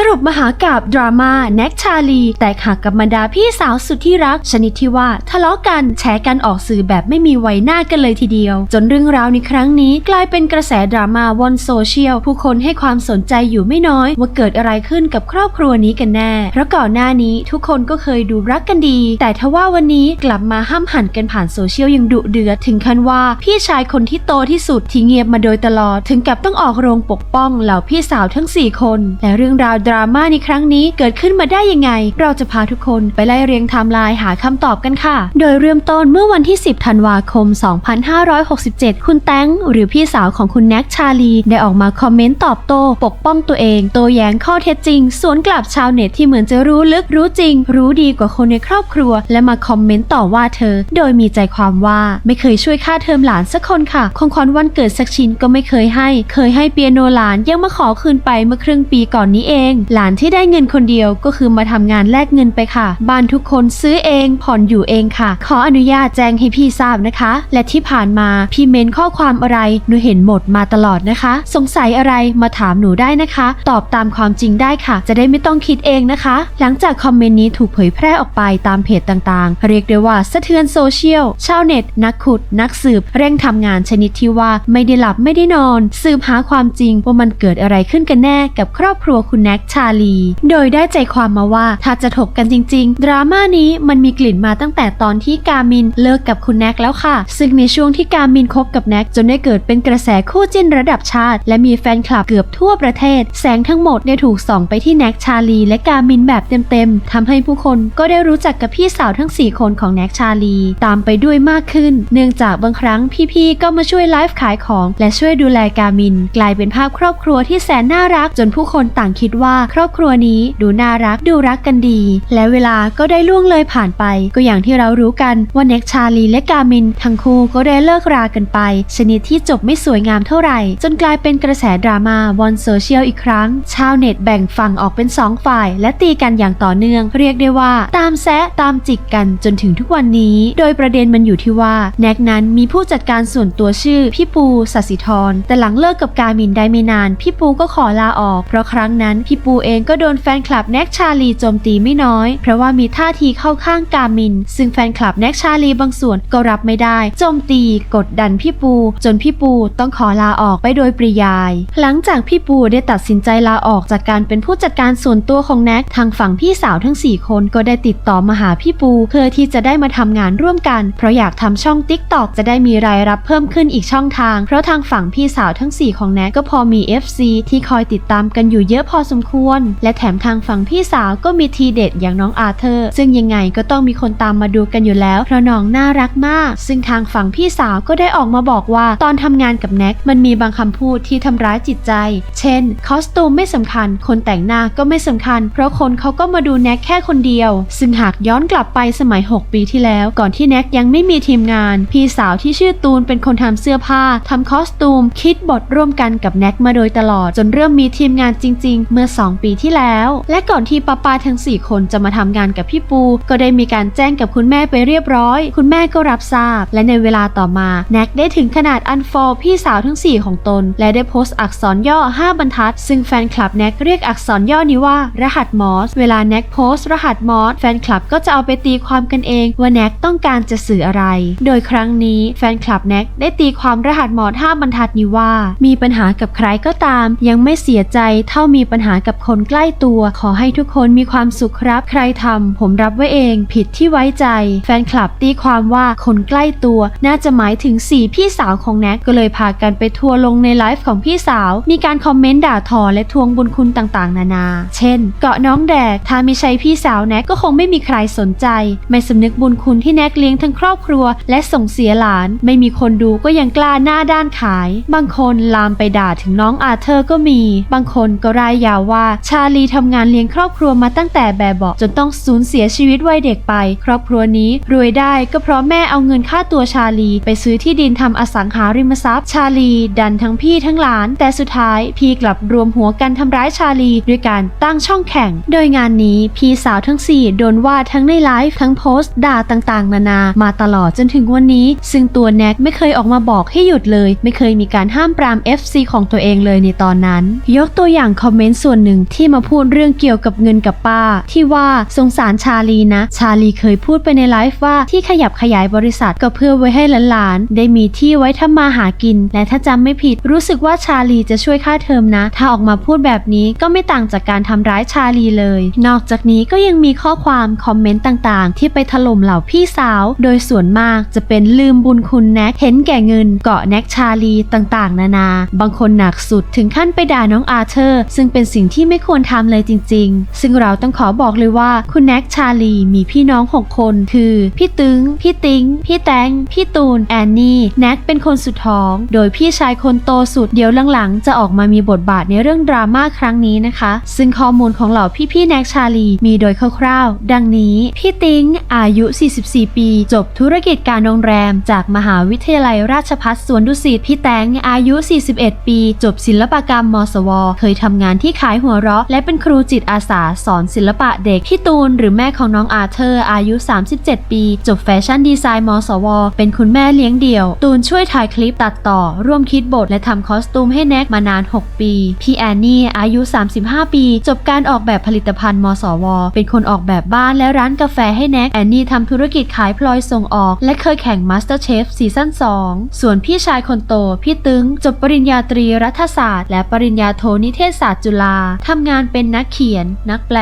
สรุปมหากาบดราม่าแน็กชาลี แตกหักกับบรรดาพี่สาวสุดที่รัก ชนิดที่ว่าทะเลาะกันแชร์กันออกสื่อแบบไม่มีไว้หน้ากันเลยทีเดียว จนเรื่องราวในครั้งนี้กลายเป็นกระแสดราม่าบนโซเชียล ผู้คนให้ความสนใจอยู่ไม่น้อย ว่าเกิดอะไรขึ้นกับครอบครัวนี้กันแน่ เพราะก่อนหน้านี้ทุกคนก็เคยดูรักกันดี แต่ทว่าวันนี้กลับมาห้ามหันกันผ่านโซเชียลย่างดุเดือดถึงขั้นว่าพี่ชายคนที่โตที่สุดที่เงียบมาโดยตลอด ถึงกับต้องออกโรงปกป้องเหล่าพี่สาวทั้ง 4 คน และเรื่องราวดราม่าในครั้งนี้เกิดขึ้นมาได้ยังไง เราจะพาทุกคนไปไล่เรียงไทม์ไลน์หาคำตอบกันค่ะ โดยเริ่มต้นเมื่อวันที่ 10 ธันวาคม 2567 คุณแตงหรือพี่สาวของคุณแน็กชาลี ได้ออกมาคอมเมนต์ตอบโต้ปกป้องตัวเองโต้แย้งข้อเท็จจริง สวนกลับชาวเน็ตที่เหมือนจะรู้ลึกรู้จริง รู้ดีกว่าคนในครอบครัว และมาคอมเมนต์ต่อว่าเธอ โดยมีใจความว่าไม่เคยช่วยค่าเทอมหลานสักคนค่ะของขวัญวันเกิดสักชิ้นก็ไม่เคยให้ เคยให้เปียโนหลานยังมาขอคืนไปเมื่อครึ่งปีก่อนนี้เองหลานที่ได้เงินคนเดียวก็คือมาทำงานแลกเงินไปค่ะ บ้านทุกคนซื้อเองผ่อนอยู่เองค่ะ ขออนุญาตแจ้งให้พี่ทราบนะคะ และที่ผ่านมาพี่เมนข้อความอะไรหนูเห็นหมดมาตลอดนะคะ สงสัยอะไรมาถามหนูได้นะคะ ตอบตามความจริงได้ค่ะ จะได้ไม่ต้องคิดเองนะคะ หลังจากคอมเมนต์นี้ถูกเผยแพร่ออกไปตามเพจต่างๆ เรียกได้ว่าสะเทือนโซเชียลชาวเน็ต นักขุด นักสืบ เร่งทำงานชนิดที่ว่าไม่ได้หลับไม่ได้นอน สืบหาความจริงว่ามันเกิดอะไรขึ้นกันแน่กับครอบครัวคุณแน็กชาลี โดยได้ใจความมาว่าถ้าจะถกกันจริง ๆ ดราม่านี้มันมีกลิ่นมาตั้งแต่ตอนที่กามินเลิกกับคุณแน็กแล้วค่ะ ซึ่งในช่วงที่กามินคบกับแน็กจนได้เกิดเป็นกระแสคู่จิ้นระดับชาติ และมีแฟนคลับเกือบทั่วประเทศ แสงทั้งหมดได้ถูกส่องไปที่แน็กชาลี และกามินแบบเต็มๆทำให้ผู้คนก็ได้รู้จักกับพี่สาวทั้ง 4 คนของแน็กชาลี ตามไปด้วยมากขึ้น เนื่องจากบางครั้งพี่ๆก็มาช่วยไลฟ์ขายของ และช่วยดูแลกามิน กลายเป็นภาพครอบครัวที่แสนน่ารักจนผู้คนต่างคิดว่าครอบครัวนี้ดูน่ารักดูรักกันดี และเวลาก็ได้ล่วงเลยผ่านไป ก็อย่างที่เรารู้กันว่าเน็กชาลีและกามิน ทั้งคู่ก็ได้เลิกรากันไป ชนิดที่จบไม่สวยงามเท่าไหร่ จนกลายเป็นกระแสดราม่าบนโซเชียลอีกครั้ง ชาวเน็ตแบ่งฝั่งออกเป็นสองฝ่าย และตีกันอย่างต่อเนื่อง เรียกได้ว่า ตามแซะตามจิกกันจนถึงทุกวันนี้ โดยประเด็นมันอยู่ที่ว่าแน็กนั้นมีผู้จัดการส่วนตัวชื่อพี่ปูสัสิธรแต่หลังเลิกกับกามินได้ไม่นาน พี่ปูก็ขอลาออก เพราะครั้งนั้นพี่ปูเองก็โดนแฟนคลับแน็กชาลีโจมตีไม่น้อย เพราะว่ามีท่าทีเข้าข้างกามิน ซึ่งแฟนคลับแน็กชาลีบางส่วนก็รับไม่ได้ โจมตีกดดันพี่ปู จนพี่ปูต้องขอลาออกไปโดยปริยาย หลังจากพี่ปูได้ตัดสินใจลาออกจากการเป็นผู้จัดการส่วนตัวของแน็กทางฝั่งพี่สาวทั้ง 4 คนก็ได้ติดต่อมาหาพี่ปู เพื่อที่จะได้มาทำงานร่วมกัน เพราะอยากทำช่อง t ิ k t o k จะได้มีรายรับเพิ่มขึ้นอีกช่องทาง เพราะทางฝั่งพี่สาวทั้ง 4 ของแน็กก็พอมี FC ที่คอยติดตามกันอยู่เยอะพอสมควร และแถมทางฝั่งพี่สาวก็มีทีเด็ดอย่างน้องอาเธอร์ ซึ่งยังไงก็ต้องมีคนตามมาดูกันอยู่แล้ว เพราะน้องน่ารักมาก ซึ่งทางฝั่งพี่สาวก็ได้ออกมาบอกว่าตอนทำงานกับแน็กมันมีบางคำพูดที่ทำร้ายจิตใจ เช่น คอสตูมไม่สำคัญ คนแต่งหน้าก็ไม่สำคัญ เพราะคนเขาก็มาดูแน็กแค่คนเดียว ซึ่งหากย้อนกลับไปสมัย 6 ปีที่แล้ว ก่อนที่แน็กยังไม่มีทีมงาน พี่สาวที่ชื่อตูนเป็นคนทำเสื้อผ้าทำคอสตูม คิดบทร่วมกันกับแน็กมาโดยตลอด จนเริ่มมีทีมงานจริง ๆ เมื่อ2 ปีที่แล้ว และก่อนที่ป้าป้าทั้ง 4 คนจะมาทำงานกับพี่ปู ก็ได้มีการแจ้งกับคุณแม่ไปเรียบร้อย คุณแม่ก็รับทราบ และในเวลาต่อมาแน็กได้ถึงขนาดอันฟอลพี่สาวทั้ง 4 ของตน และได้โพสต์อักษรย่อ 5 บรรทัด ซึ่งแฟนคลับแน็กเรียกอักษรย่อนี้ว่า รหัสมอส เวลาแน็กโพสต์รหัสมอสแฟนคลับก็จะเอาไปตีความกันเองว่าแน็กต้องการจะสื่ออะไร โดยครั้งนี้แฟนคลับแน็กได้ตีความรหัสมอส5บรรทัดนี้ว่า มีปัญหากับใครก็ตาม ยังไม่เสียใจเท่ามีปัญหากับคนใกล้ตัว ขอให้ทุกคนมีความสุขครับ ใครทำผมรับไว้เอง ผิดที่ไว้ใจ แฟนคลับตีความว่าคนใกล้ตัวน่าจะหมายถึง4พี่สาวของแน็กก็เลยพากันไปทัวร์ลงในไลฟ์ของพี่สาว มีการคอมเมนต์ด่าทอและทวงบุญคุณต่างๆ นานา เช่น เกาะน้องแดก ถ้าไม่ใช่พี่สาวแน็กก็คงไม่มีใครสนใจ ไม่สำนึกบุญคุณที่แน็กเลี้ยงทั้งครอบครัว และส่งเสียหลาน ไม่มีคนดูก็ยังกล้าหน้าด้านขาย บางคนลามไปด่าถึงน้องอาเธอร์ก็มี บางคนก็รายยาวว่าชาลีทำงานเลี้ยงครอบครัวมาตั้งแต่แบบเบาะจนต้องสูญเสียชีวิตวัยเด็กไป ครอบครัวนี้รวยได้ก็เพราะแม่เอาเงินค่าตัวชาลีไปซื้อที่ดินทำอสังหาริมทรัพย์ ชาลีดันทั้งพี่ทั้งหลาน แต่สุดท้ายพี่กลับรวมหัวกันทำร้ายชาลีด้วยการตั้งช่องแข่ง โดยงานนี้พี่สาวทั้ง 4 โดนว่าทั้งในไลฟ์ทั้งโพสต์ด่าต่างๆ นานามาตลอดจนถึงวันนี้ ซึ่งตัวแน็กไม่เคยออกมาบอกให้หยุดเลย ไม่เคยมีการห้ามปราม FC ของตัวเองเลยในตอนนั้น ยกตัวอย่างคอมเมนต์ส่วนหนึ่งที่มาพูดเรื่องเกี่ยวกับเงินกับป้า ที่ว่าสงสารชาลีนะ ชาลีเคยพูดไปในไลฟ์ว่าที่ขยับขยายบริษัทก็เพื่อไว้ให้หลานๆ ได้มีที่ไว้ทำมาหากิน และถ้าจำไม่ผิดรู้สึกว่าชาลีจะช่วยค่าเทอมนะ ถ้าออกมาพูดแบบนี้ก็ไม่ต่างจากการทำร้ายชาลีเลย นอกจากนี้ก็ยังมีข้อความคอมเมนต์ต่างๆ ที่ไปถล่มเหล่าพี่สาว โดยส่วนมากจะเป็นลืมบุญคุณแน็กเห็นแก่เงินเกาะแน็กชาลีต่างๆ นานา บางคนหนักสุดถึงขั้นไปด่าน้องอาเธอร์ ซึ่งเป็นสิ่งที่ที่ไม่ควรทำเลยจริง ๆ ซึ่งเราต้องขอบอกเลยว่าคุณแน็กชาลีมีพี่น้อง 6 คน คือ พี่ตึง พี่ติง พี่แตง พี่ตูน แอนนี่แน็กเป็นคนสุดท้อง โดยพี่ชายคนโตสุดเดี๋ยวหลังๆ จะออกมามีบทบาทในเรื่องดราม่าครั้งนี้นะคะ ซึ่งข้อมูลของเหล่าพี่ๆแน็กชาลีมีโดยคร่าวๆ ดังนี้ พี่ติงอายุ 44 ปี จบธุรกิจการโรงแรม จากมหาวิทยาลัยราชภัฏสวนดุสิตพี่แตงอายุ 41 ปี จบศิลปกรรมมสว เคยทำงานที่ขายหัวเราะ และเป็นครูจิตอาสาสอนศิลปะเด็กพี่ตูนหรือแม่ของน้องอาเธอร์อายุ 37 ปี จบแฟชั่นดีไซน์มสว เป็นคุณแม่เลี้ยงเดี่ยว ตูนช่วยถ่ายคลิปตัดต่อ ร่วมคิดบทและทำคอสตูมให้แน็กมานาน 6 ปี พี่แอนนี่อายุ 35 ปี จบการออกแบบผลิตภัณฑ์มสว เป็นคนออกแบบบ้านและร้านกาแฟให้แน็กแอนนี่ทำธุรกิจขายพลอยส่งออก และเคยแข่ง MasterChef ซีซั่น 2 ส่วนพี่ชายคนโต พี่ตึง จบปริญญาตรีรัฐศาสตร์ และปริญญาโทนิเทศศาสตร์จุฬาทำงานเป็นนักเขียน นักแปล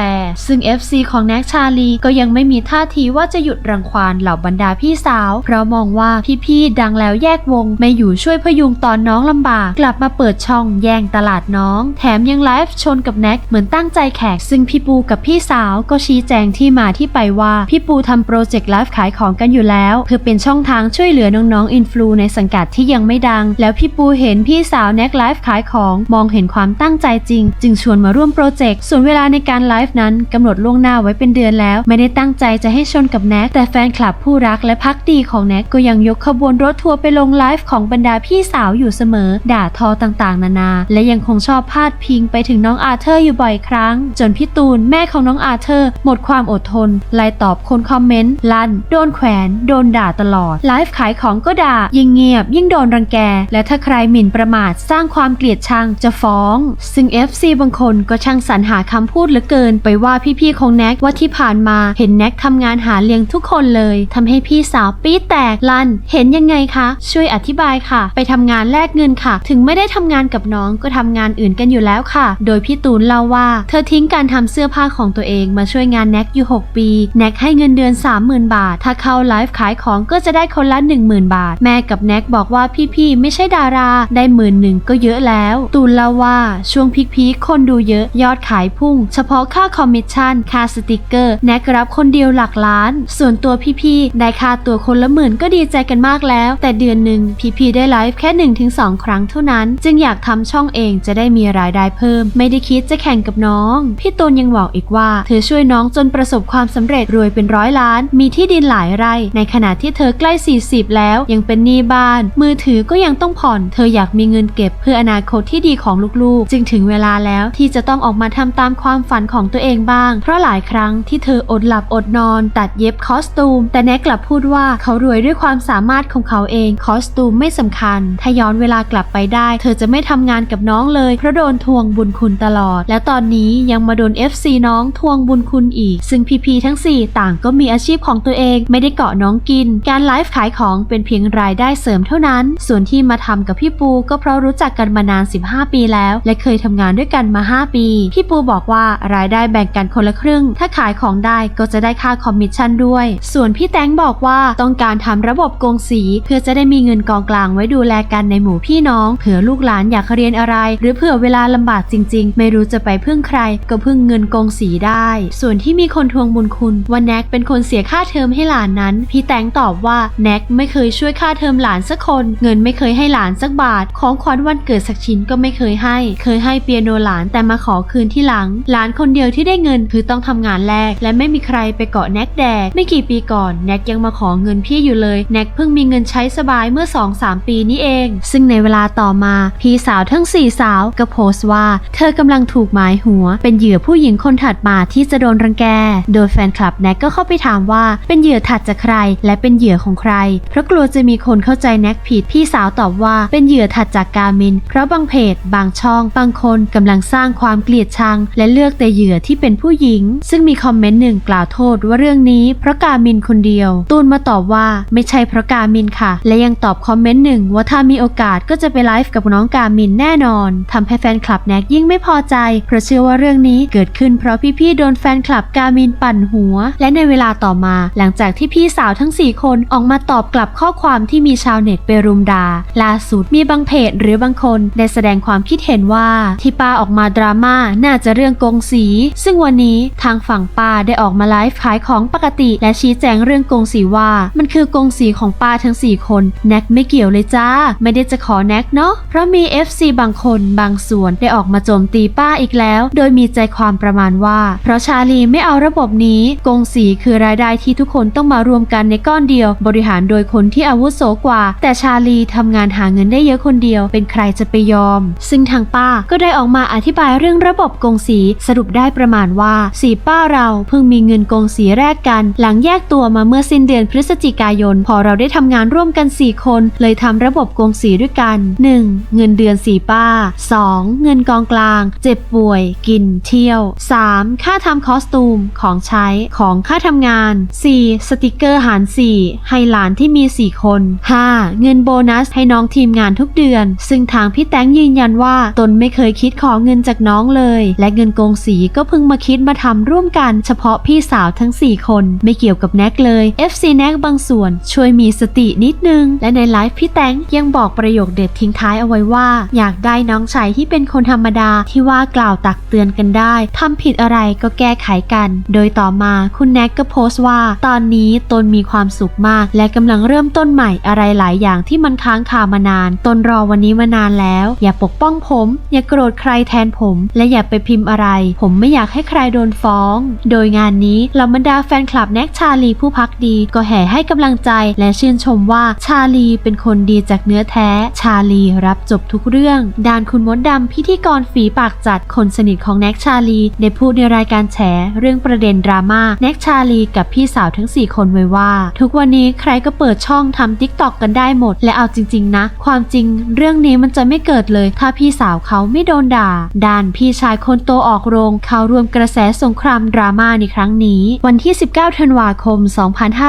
ซึ่ง FC ของแน็กชาลีก็ยังไม่มีท่าทีว่าจะหยุดรังควานเหล่าบรรดาพี่สาว เพราะมองว่าพี่ๆดังแล้วแยกวง ไม่อยู่ช่วยพยุงตอนน้องลำบาก กลับมาเปิดช่องแย่งตลาดน้อง แถมยังไลฟ์ชนกับแน็กเหมือนตั้งใจแขก ซึ่งพี่ปูกับพี่สาวก็ชี้แจงที่มาที่ไปว่าพี่ปูทำโปรเจกต์ไลฟ์ขายของกันอยู่แล้ว เพื่อเป็นช่องทางช่วยเหลือน้องๆอินฟลูในสังกัดที่ยังไม่ดัง แล้วพี่ปูเห็นพี่สาวแน็กไลฟ์ขายของมองเห็นความตั้งใจจริง จึงชวนมาร่วมโปรเจกต์ ส่วนเวลาในการไลฟ์นั้นกำหนดล่วงหน้าไว้เป็นเดือนแล้ว ไม่ได้ตั้งใจจะให้ชนกับแน็กแต่แฟนคลับผู้รักและพักดีของแน็กก็ยังยกขบวนรถทัวร์ไปลงไลฟ์ของบรรดาพี่สาวอยู่เสมอ ด่าทอต่างๆ นานา และยังคงชอบพาดพิงไปถึงน้องอาเธอร์อยู่บ่อยครั้ง จนพี่ตูนแม่ของน้องอาเธอร์ หมดความอดทนไล่ตอบคนคอมเมนต์ลั่นโดนแขวนโดนด่าตลอดไลฟ์ขายของก็ด่ายิ่งเงียบ ยิ่งโดนรังแก และถ้าใครหมิ่นประมาทสร้างความเกลียดชังจะฟ้อง ซึ่ง FC บางคนก็ช่างสรรหาคำพูดเหลือเกิน ไปว่าพี่ๆของแน็กว่าที่ผ่านมาเห็นแน็กทำงานหาเลี้ยงทุกคนเลยทำให้พี่สาวปี๊แตกลั่น เห็นยังไงคะ ช่วยอธิบายค่ะ ไปทำงานแลกเงินค่ะ ถึงไม่ได้ทำงานกับน้องก็ทำงานอื่นกันอยู่แล้วค่ะ โดยพี่ตูนเล่าว่า เธอทิ้งการทำเสื้อผ้าของตัวเองมาช่วยงานแน็กอยู่ 6 ปีแน็กให้เงินเดือน 30,000 บาท ถ้าเข้าไลฟ์ขายของก็จะได้คนละ 10,000 บาท แม่กับแน็กบอกว่าพี่ๆไม่ใช่ดารา ได้หมื่นหนึ่งก็เยอะแล้ว ตูนเล่าว่าช่วงพีคๆคนดูเยอะยอดขายพุ่ง เฉพาะค่าคอมมิชชั่นค่าสติกเกอร์ แน็กรับคนเดียวหลักล้าน ส่วนตัวพี่ๆ ได้ค่าตัวคนละหมื่นก็ดีใจกันมากแล้ว แต่เดือนหนึ่งพี่ๆ ได้ไลฟ์แค่ 1-2 ครั้งเท่านั้น จึงอยากทำช่องเองจะได้มีรายได้เพิ่ม ไม่ได้คิดจะแข่งกับน้อง พี่ตูนยังบอกอีกว่า เธอช่วยน้องจนประสบความสำเร็จรวยเป็นร้อยล้าน มีที่ดินหลายไร่ ในขณะที่เธอใกล้ 40 แล้ว ยังเป็นหนี้บ้าน มือถือก็ยังต้องผ่อน เธออยากมีเงินเก็บเพื่ออนาคตที่ดีของลูกๆ จึงถึงเวลาแล้วที่ที่จะต้องออกมาทำตามความฝันของตัวเองบ้าง เพราะหลายครั้งที่เธออดหลับอดนอน ตัดเย็บคอสตูม แต่แน็กกลับพูดว่าเขารวยด้วยความสามารถของเขาเองคอสตูมไม่สำคัญ ถ้าย้อนเวลากลับไปได้ เธอจะไม่ทำงานกับน้องเลยเพราะโดนทวงบุญคุณตลอด และตอนนี้ยังมาโดน FC น้องทวงบุญคุณอีก ซึ่งพีๆทั้ง 4 ต่างก็มีอาชีพของตัวเอง ไม่ได้เกาะน้องกิน การไลฟ์ขายของเป็นเพียงรายได้เสริมเท่านั้น ส่วนที่มาทำกับพี่ปูก็เพราะรู้จักกันมานาน 15 ปีแล้ว และเคยทำงานด้วยกันมา5 ปี พี่ปูบอกว่ารายได้แบ่งกันคนละครึ่ง ถ้าขายของได้ก็จะได้ค่าคอมมิชชั่นด้วย ส่วนพี่แตงบอกว่าต้องการทำระบบกงสี เพื่อจะได้มีเงินกองกลางไว้ดูแลกันในหมู่พี่น้อง เผื่อลูกหลานอยากเรียนอะไร หรือเผื่อเวลาลำบากจริง ๆ ไม่รู้จะไปพึ่งใคร ก็พึ่งเงินกงสีได้ ส่วนที่มีคนทวงบุญคุณว่าแน็กเป็นคนเสียค่าเทอมให้หลานนั้น พี่แตงตอบว่าแน็กไม่เคยช่วยค่าเทอมหลานสักคน เงินไม่เคยให้หลานสักบาท ของขวัญวันเกิดสักชิ้นก็ไม่เคยให้ เคยให้เปียโนหลานแต่มาขอคืนที่หลัง หลานคนเดียวที่ได้เงินคือต้องทำงานแลกและไม่มีใครไปเกาะแน็กแดกไม่กี่ปีก่อนแน็กยังมาขอเงินพี่อยู่เลยแน็กเพิ่งมีเงินใช้สบายเมื่อ 2-3 ปีนี้เอง ซึ่งในเวลาต่อมาพี่สาวทั้ง 4 สาวก็โพสต์ว่า เธอกำลังถูกหมายหัว เป็นเหยื่อผู้หญิงคนถัดมาที่จะโดนรังแก โดยแฟนคลับแน็กก็เข้าไปถามว่าเป็นเหยื่อถัดจากใคร และเป็นเหยื่อของใคร เพราะกลัวจะมีคนเข้าใจแน็กผิดพี่สาวตอบว่าเป็นเหยื่อถัดจากกามิน เพราะบางเพจ บางช่อง บางคนกำลังสร้างความเกลียดชัง และเลือกแต่เหยื่อที่เป็นผู้หญิง ซึ่งมีคอมเมนต์หนึ่งกล่าวโทษว่าเรื่องนี้เพราะกามินคนเดียว ตูนมาตอบว่าไม่ใช่เพราะกามินค่ะ และยังตอบคอมเมนต์หนึ่งว่าถ้ามีโอกาสก็จะไปไลฟ์กับน้องกามินแน่นอนทำให้แฟนคลับแน็กยิ่งไม่พอใจ เพราะเชื่อว่าเรื่องนี้เกิดขึ้นเพราะพี่ๆโดนแฟนคลับกามินปั่นหัว และในเวลาต่อมาหลังจากที่พี่สาวทั้ง 4 คนออกมาตอบกลับข้อความที่มีชาวเน็ตไปรุมด่าล่าสุดมีบางเพจหรือบางคนได้แสดงความคิดเห็นว่าที่ป้าออกมาดราม่าน่าจะเรื่องกงสี ซึ่งวันนี้ทางฝั่งป้าได้ออกมาไลฟ์ขายของปกติ และชี้แจงเรื่องกงสีว่า มันคือกงสีของป้าทั้ง 4 คนแน็กไม่เกี่ยวเลยจ้า ไม่ได้จะขอแน็กเนาะเพราะมี FC บางคนบางส่วนได้ออกมาโจมตีป้าอีกแล้ว โดยมีใจความประมาณว่า เพราะชาลีไม่เอาระบบนี้ กงสีคือรายได้ที่ทุกคนต้องมารวมกันในก้อนเดียว บริหารโดยคนที่อาวุโสกว่า แต่ชาลีทำงานหาเงินได้เยอะคนเดียว เป็นใครจะไปยอม ซึ่งทางป้าก็ได้ออกมาอธิบายเรื่องระบบกงสีสรุปได้ประมาณว่าสีป้าเราเพิ่งมีเงินกงสีแรกกัน หลังแยกตัวมาเมื่อสิ้นเดือนพฤศจิกายน พอเราได้ทำงานร่วมกัน 4 คน เลยทำระบบกงสีด้วยกัน 1. เงินเดือนสีป้า 2. เงินกองกลาง เจ็บป่วย กินเที่ยว 3. ค่าทำคอสตูมของใช้ของค่าทำงาน 4. สติกเกอร์หาร 4 ให้หลานที่มี 4 คน 5. เงินโบนัสให้น้องทีมงานทุกเดือน ซึ่งทางพี่แตงยืนยันว่าตนไม่เคยคิดขอเงินจากน้องเลย และเงินโกงสีก็เพิ่งมาคิดมาทำร่วมกัน เฉพาะพี่สาวทั้ง 4 คน ไม่เกี่ยวกับแน็กเลย FC แน็กบางส่วนช่วยมีสตินิดนึง และในไลฟ์พี่แตงยังบอกประโยคเด็ดทิ้งท้ายเอาไว้ว่า อยากได้น้องชายที่เป็นคนธรรมดาที่ว่ากล่าวตักเตือนกันได้ทำผิดอะไรก็แก้ไขกัน โดยต่อมาคุณแน็กก็โพสต์ว่า ตอนนี้ตนมีความสุขมาก และกำลังเริ่มต้นใหม่อะไรหลายอย่างที่มันค้างคามานาน ตนรอวันนี้มานานแล้ว อย่าปกป้องผม อย่าโกรธใครแทนผมและอย่าไปพิมพ์อะไร ผมไม่อยากให้ใครโดนฟ้อง โดยงานนี้เหล่าบรรดาแฟนคลับแน็กชาลีผู้พักดี ก็แห่ให้กำลังใจและชื่นชมว่าชาลีเป็นคนดีจากเนื้อแท้ ชาลีรับจบทุกเรื่อง ด้านคุณมดดำพิธีกรฝีปากจัดคนสนิทของแน็กชาลีได้พูดในรายการแฉเรื่องประเด็นดราม่าแน็กชาลีกับพี่สาวทั้ง 4 คนไว้ว่า ทุกวันนี้ใครก็เปิดช่องทำทิกตอกกันได้หมด และเอาจริง ๆ นะ ความจริงเรื่องนี้มันจะไม่เกิดเลย ถ้าพี่สาวเขาไม่โดนด่าด้าน พี่ชายคนโตออกโรงเขารวมกระแสสงครามดราม่าในครั้งนี้ วันที่ 19 ธันวาคม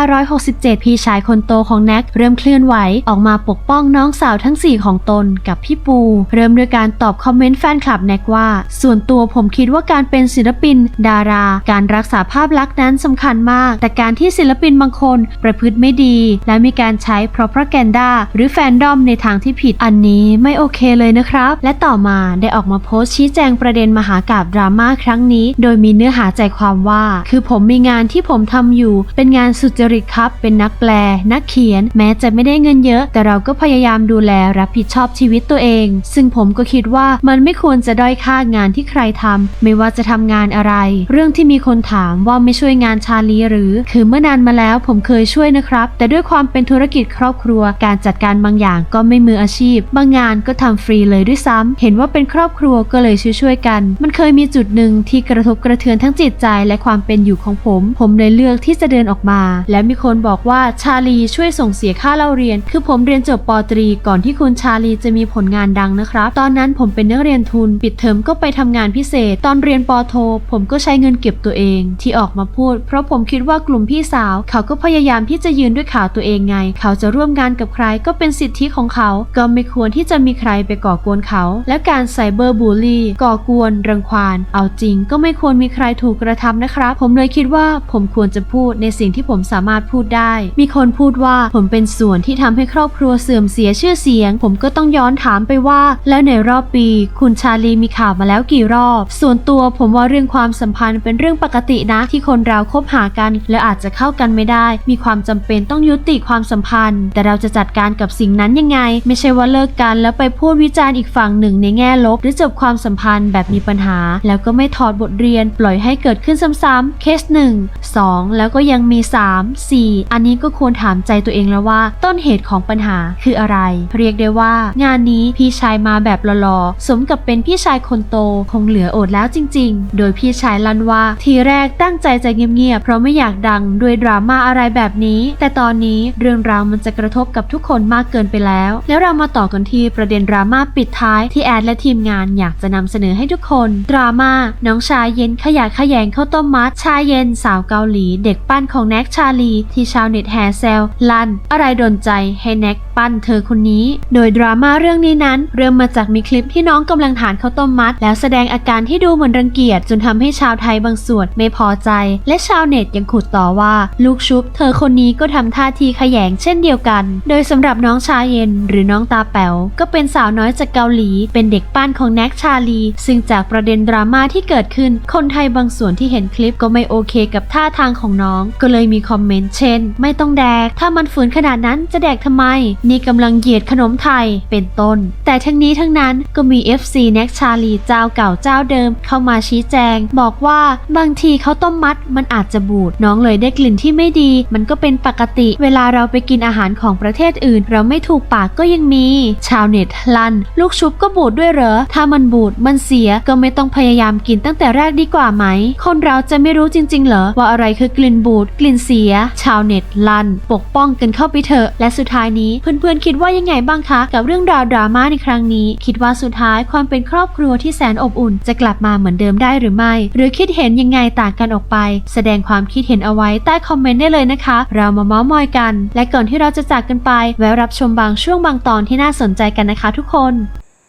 2567 พี่ชายคนโตของแน็กเริ่มเคลื่อนไหวออกมาปกป้องน้องสาวทั้ง 4 ของตนกับพี่ปู เริ่มด้วยการตอบคอมเมนต์แฟนคลับแน็กว่า ส่วนตัวผมคิดว่าการเป็นศิลปิน ดารา การรักษาภาพลักษณ์นั้นสำคัญมาก แต่การที่ศิลปินบางคนประพฤติไม่ดี และมีการใช้ propaganda หรือแฟนดอมในทางที่ผิดอันนี้ไม่โอเคเลยนะครับ และต่อมาได้ออกมาโพสต์ชี้แจงประเด็นมหากาบดราม่าครั้งนี้ โดยมีเนื้อหาใจความว่า คือผมมีงานที่ผมทำอยู่ เป็นงานสุจริตครับ เป็นนักแปล นักเขียน แม้จะไม่ได้เงินเยอะ แต่เราก็พยายามดูแลรับผิดชอบชีวิตตัวเอง ซึ่งผมก็คิดว่ามันไม่ควรจะด้อยค่างานที่ใครทำไม่ว่าจะทำงานอะไร เรื่องที่มีคนถามว่าไม่ช่วยงานชาลีหรือ คือเมื่อนานมาแล้วผมเคยช่วยนะครับ แต่ด้วยความเป็นธุรกิจครอบครัว การจัดการบางอย่างก็ไม่มืออาชีพ บางงานก็ทำฟรีเลยด้วยซ้ำเห็นว่าเป็นครอบครัวก็เลยช่วยๆกัน มันเคยมีจุดหนึ่งที่กระทบกระเทือนทั้งจิตใจและความเป็นอยู่ของผม ผมเลยเลือกที่จะเดินออกมา และมีคนบอกว่าชาลีช่วยส่งเสียค่าเล่าเรียน คือผมเรียนจบปอตรีก่อนที่คุณชาลีจะมีผลงานดังนะครับ ตอนนั้นผมเป็นนักเรียนทุน ปิดเทอมก็ไปทำงานพิเศษ ตอนเรียนปอโท ผมก็ใช้เงินเก็บตัวเอง ที่ออกมาพูด เพราะผมคิดว่ากลุ่มพี่สาว เขาก็พยายามที่จะยืนด้วยขาตัวเองไง เขาจะร่วมงานกับใครก็เป็นสิทธิของเขา ก็ไม่ควรที่จะมีใครไปก่อกวนเขา และการไซเบอร์บูลลี่ก่อกวน รังควาน เอาจริงก็ไม่ควรมีใครถูกกระทำนะครับ ผมเลยคิดว่าผมควรจะพูดในสิ่งที่ผมสามารถพูดได้ มีคนพูดว่าผมเป็นส่วนที่ทำให้ครอบครัวเสื่อมเสียชื่อเสียง ผมก็ต้องย้อนถามไปว่า แล้วในรอบปี คุณชาลีมีข่าวมาแล้วกี่รอบ ส่วนตัวผมว่าเรื่องความสัมพันธ์เป็นเรื่องปกตินะที่คนเราคบหากัน แล้วอาจจะเข้ากันไม่ได้ มีความจำเป็นต้องยุติความสัมพันธ์ แต่เราจะจัดการกับสิ่งนั้นยังไง ไม่ใช่ว่าเลิกกันแล้วไปพูดวิจารณ์อีกฝั่งหนึ่งในแง่ลบ หรือจบความสัมพันธ์แบบมีปัญหา แล้วก็ไม่ถอดบทเรียนปล่อยให้เกิดขึ้นซ้ำๆเคส 1 2 แล้วก็ยังมี 3 4 อันนี้ก็ควรถามใจตัวเองแล้วว่า ต้นเหตุของปัญหาคืออะไร เรียกได้ว่า งานนี้พี่ชายมาแบบหล่อๆสมกับเป็นพี่ชายคนโตคงเหลืออดแล้วจริง ๆ โดยพี่ชายลันว่าทีแรกตั้งใจจะเงียบๆเพราะไม่อยากดังด้วยดราม่าอะไรแบบนี้ แต่ตอนนี้เรื่องราวมันจะกระทบกับทุกคนมากเกินไปแล้ว แล้วเรามาต่อกันที่ประเด็นดราม่าปิดท้ายที่แอดและทีมงานอยากจะนำเสนอให้ทุกคน ดราม่าน้องชายเย็นขยะแขยงข้าวต้มมัด ชายเย็นสาวเกาหลี เด็กปั้นของแน็กชาลี ที่ชาวเน็ตแห่แซวลัน อะไรโดนใจให้แน็ก ปั้นเธอคนนี้ โดยดราม่าเรื่องนี้นั้น เริ่มมาจากมีคลิปที่น้องกำลังทานข้าวต้มมัด แล้วแสดงอาการที่ดูเหมือนรังเกียจจนทำให้ชาวไทยบางส่วนไม่พอใจ และชาวเน็ตยังขุดต่อว่า ลูกชุบ เธอคนนี้ก็ทำท่าทีขยงเช่นเดียวกัน โดยสำหรับน้องชาเย็น หรือน้องตาแป๋วก็เป็นสาวน้อยจากเกาหลี เป็นเด็กปั้นของแน็กชาลี ซึ่งจากประเด็นดราม่าที่เกิดขึ้น คนไทยบางส่วนที่เห็นคลิปก็ไม่โอเคกับท่าทางของน้อง ก็เลยมีคอมเมนต์เช่น ไม่ต้องแดก ถ้ามันฝืนขนาดนั้นจะแดกทำไมนี่กำลังเหยียดขนมไทยเป็นต้น แต่ทั้งนี้ทั้งนั้นก็มี FC แน็กชาลีเจ้าเก่าเจ้าเดิม เข้ามาชี้แจง บอกว่าบางทีเขาต้มมัดมันอาจจะบูดน้องเลยได้กลิ่นที่ไม่ดี มันก็เป็นปกติ เวลาเราไปกินอาหารของประเทศอื่น เราไม่ถูกปากก็ยังมี ชาวเน็ตลัน ลูกชุบก็บูดด้วยเหรอ ถ้ามันบูดมันเสียก็ไม่ต้องพยายามกินตั้งแต่แรกดีกว่าไหม คนเราจะไม่รู้จริง ๆ เหรอว่าอะไรคือกลิ่นบูดกลิ่นเสีย ชาวเน็ตลัน ปกป้องกันเข้าไปเถอะและสุดท้ายนี้เพื่อนๆคิดว่ายังไงบ้างคะกับเรื่องราวดราม่าในครั้งนี้ คิดว่าสุดท้ายความเป็นครอบครัวที่แสนอบอุ่น จะกลับมาเหมือนเดิมได้หรือไม่ หรือคิดเห็นยังไงต่างกันออกไป แสดงความคิดเห็นเอาไว้ใต้คอมเมนต์ได้เลยนะคะ เรามาเม้าท์มอยกัน และก่อนที่เราจะจากกันไปแวะรับชมบางช่วงบางตอนที่น่าสนใจกันนะคะ ทุกคน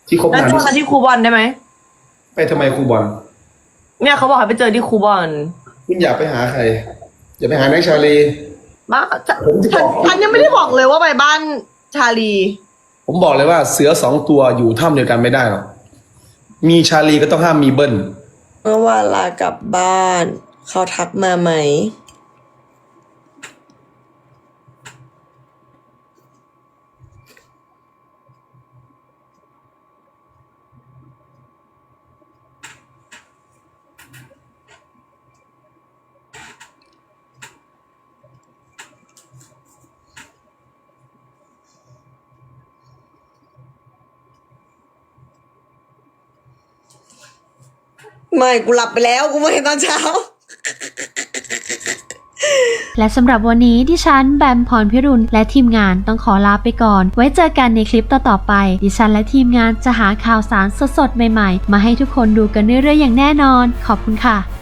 ที่คบแล้วนานชวนมาที่ครูบอลได้ไหม ไปทำไมครูบอลเนี่ยเขาบอกให้ไปเจอที่ครูบอลคุณอยากไปหาใคร อย่าไปหานักชาลี บ้าฉันผมจะบอก ฉันยังไม่ได้บอกเลยว่าไปบ้าน ชาลี ผมบอกเลยว่าเสือสองตัวอยู่ถ้ำเดียวกันไม่ได้หรอกมีชาลีก็ต้องห้ามมีเบิ้ล เมื่อวานลากลับบ้าน เขาทักมาไหม ไม่กูหลับไปแล้วกูไม่เห็นตอนเช้า และสำหรับวันนี้ดิฉันแบมพรพิรุณและทีมงานต้องขอลาไปก่อน ไว้เจอกันในคลิปต่อๆไป ดิฉันและทีมงานจะหาข่าวสารสดๆใหม่ๆ มาให้ทุกคนดูกันเรื่อยๆอย่างแน่นอน ขอบคุณค่ะ